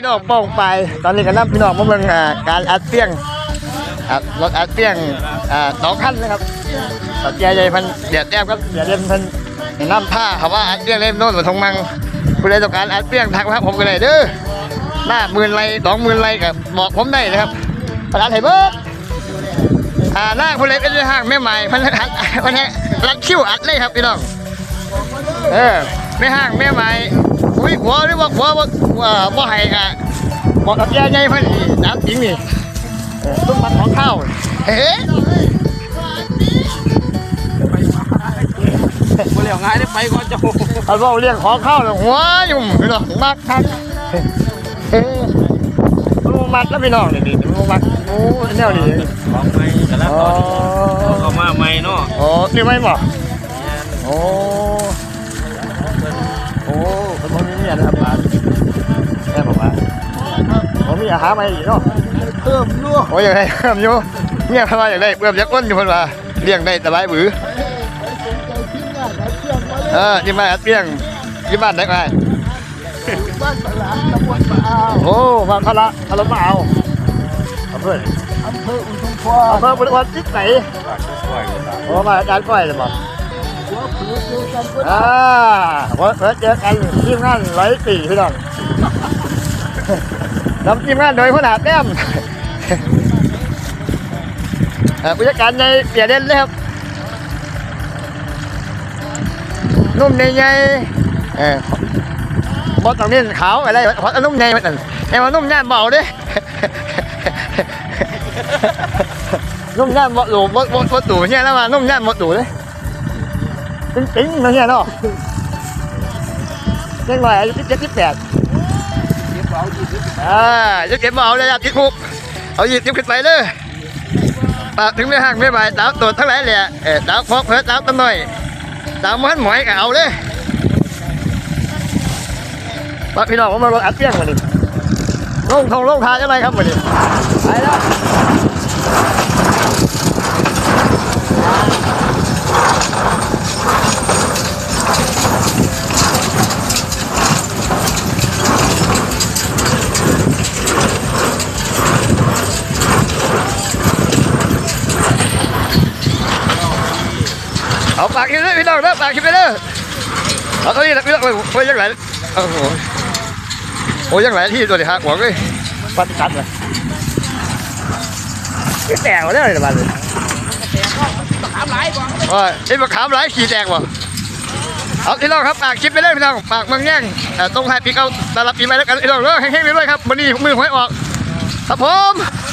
พี่น้องป้งไป ตอนนี้ก็นำพี่น้องมาเบิ่งการอัดเสียงรถอัดเสียงสองคันนะครับตอนเจียใหญ่พันเดียดแต้มครับเดียดเล่นพันน้ำผ้าเขาว่าอัดเสียงเล่นโน่นมาทงมังผู้ใดต้องการอัดเสียงทักมาหาผมกันเลยเด้อหน้าหมื่นไรสองหมื่นไรกับบอกผมได้นะครับประธานไทยเบิร์ดอ่าหน้าผู้ใดเป็นห้างแม่ใหม่พันอัดพันรัดคิวอัดเลยครับพี่น้องเออไม่ห้างแม่ไม้ อุ้ยหัวหรือว่าหัวว่าว่าบ่ให้กะบอกกับยายใหญ่เพิ่นนี่น้ำจริงนี่ต้นมันของข้าวเฮ้บ่เลี้ยวง่ายได้ไปก่อนจ้าเขาบอกเรียกของข้าวเลยหัวยุ่มพี่น้องมากทักเฮ้รู้มัดแล้วพี่น้องนี่ดิรู้มัดโอ้แนวนี้ของใหม่แต่ละอ๋อตอนเขามาใหม่เนาะอ๋อนี่ไม่บอกโอ้ ผมมีอาหารมาอีกเนาะเพิ่มลูกโอ้ยอย่างไรเพิ่มอยู่เนี่ยพมาอย่างไรเพิ่มยักษ์อ้นอยู่คนว่าเลี้ยงได้สบายบือทิ้งงานเชื่อมมาเลยเออที่บ้านอัดเลี้ยงที่บ้านได้ไหมบ้านตลาดตำบลปะอาวโอ้มาคาระคาระมาเอาเอาเพื่อนอำเภออุทุมพรเอาเพิ่มบริวารจิตไหนโอ้มาอาจารย์ก้อยเลยบอกหัวผือเจอกันก็อ่าวันเปิดเจอกันทีมงานร้อยสี่พี่น้อง นำทีมงานโดยผู้หนาแต้มผู้จัดการในเปียเล่นเลยครับนุ่มในใหญ่เออบอสต้องเล่นขาวอะไรพราะนุ่มในมันนั่นแต่ว่านุ่มแน่เบาด้นุ่มแน่หมดหลูหมดหมดหมดตู่เนี่ยแล้วมานุ่มแน่หมดตู่เลยปิ๊งปิ๊งนะเนี่ยเนาะเล็กหน่อยอายุเจ็ดสิบแปด อ่ายึดเก็บเบาเลยอยากติดคุกเอาหยิบจิ้มขึ้นไปเลยปากถึงไม่ห่างไม่ไหวดาวตัวทั้งหลายเลยเออดาวพอกเพิดดาวตั้งหน่อยดาวมวันหมอยก็เอาเลยป้าพี่น้องผมมารถอัดเปี้ยงมาดิลงทองลงทาจะไรครับมาดิไปแล้ว เอาปากกินเลยพี่น้องเด้อปากกินไปเด้อเอาตัวนี้นะพี่น้องโอ้ยโอ้ยยังไหลโอ้โหโอ้ยยังไหลที่ตัวนี้หักหัวเลยฟันกัดเลยไม่แตกหมดเลยบ้านเลยถามหลายก่อนว่าไอ้มะขามหลายขี่แตกว่ะเอาพี่น้องครับปากคลิปไปเลยพี่น้องปากเมืองแย่งเอ่อตรงไทยปีเก่าตาลับปีใหม่แล้วกันพี่น้องเด้อแห้งๆไปด้วยครับวันนี้มือหวยออกครับผมเ